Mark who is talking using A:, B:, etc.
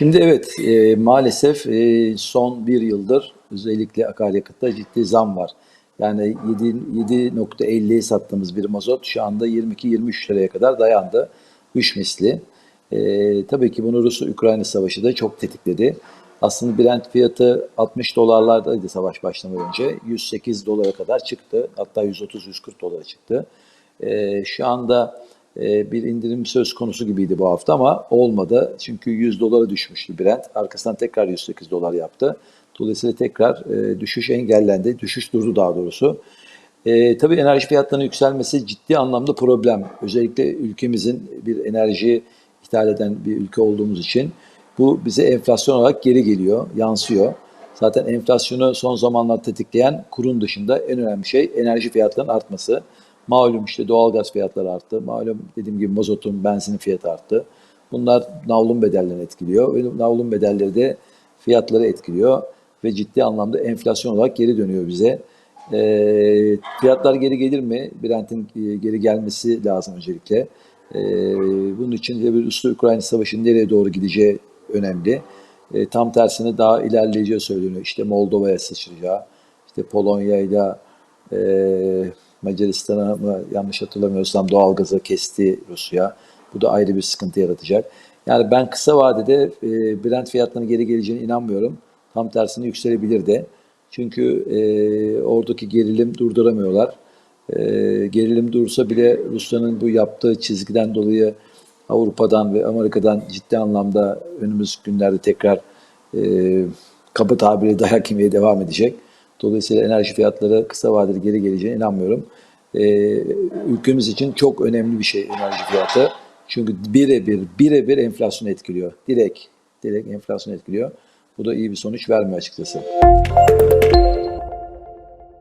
A: Şimdi evet e, maalesef e, son bir yıldır özellikle akaryakıtta ciddi zam var. Yani 7 7.50'ye sattığımız bir mazot şu anda 22-23 liraya kadar dayandı. Üç misli. E, tabii ki bunu Rusya-Ukrayna savaşı da çok tetikledi. Aslında Brent fiyatı 60 dolarlardaydı savaş başlamadan önce. 108 dolara kadar çıktı. Hatta 130-140 dolara çıktı. E, şu anda bir indirim söz konusu gibiydi bu hafta ama olmadı. Çünkü 100 dolara düşmüştü Brent. Arkasından tekrar 108 dolar yaptı. Dolayısıyla tekrar e, düşüş engellendi. Düşüş durdu daha doğrusu. E, tabii enerji fiyatlarının yükselmesi ciddi anlamda problem. Özellikle ülkemizin bir enerji ithal eden bir ülke olduğumuz için bu bize enflasyon olarak geri geliyor, yansıyor. Zaten enflasyonu son zamanlar tetikleyen kurun dışında en önemli şey enerji fiyatlarının artması. Malum işte doğalgaz fiyatları arttı. Malum dediğim gibi mazotun, benzinin fiyatı arttı. Bunlar navlun bedellerini etkiliyor. Ve navlun bedelleri de fiyatları etkiliyor. Ve ciddi anlamda enflasyon olarak geri dönüyor bize. Ee, fiyatlar geri gelir mi? Brent'in e, geri gelmesi lazım öncelikle. Ee, bunun için de bir Rusya-Ukrayna savaşının nereye doğru gideceği önemli. Ee, tam tersine daha ilerleyeceği söyleniyor. İşte Moldova'ya sıçrayacağı, işte Polonya'yla e, Macaristan'a mı yanlış hatırlamıyorsam doğalgazı kesti Rusya. Bu da ayrı bir sıkıntı yaratacak. Yani ben kısa vadede e, Brent fiyatlarının geri geleceğine inanmıyorum. Tam tersine yükselebilir de. Çünkü e, oradaki gerilim durduramıyorlar. E, gerilim dursa bile Rusya'nın bu yaptığı çizgiden dolayı Avrupa'dan ve Amerika'dan ciddi anlamda önümüz günlerde tekrar e, kaba tabiri dayak yemeye devam edecek. Dolayısıyla enerji fiyatları kısa vadeli geri geleceğine inanmıyorum. E, ülkemiz için çok önemli bir şey enerji fiyatı. Çünkü birebir birebir enflasyonu etkiliyor. Direkt direkt enflasyonu etkiliyor. Bu da iyi bir sonuç vermiyor açıkçası.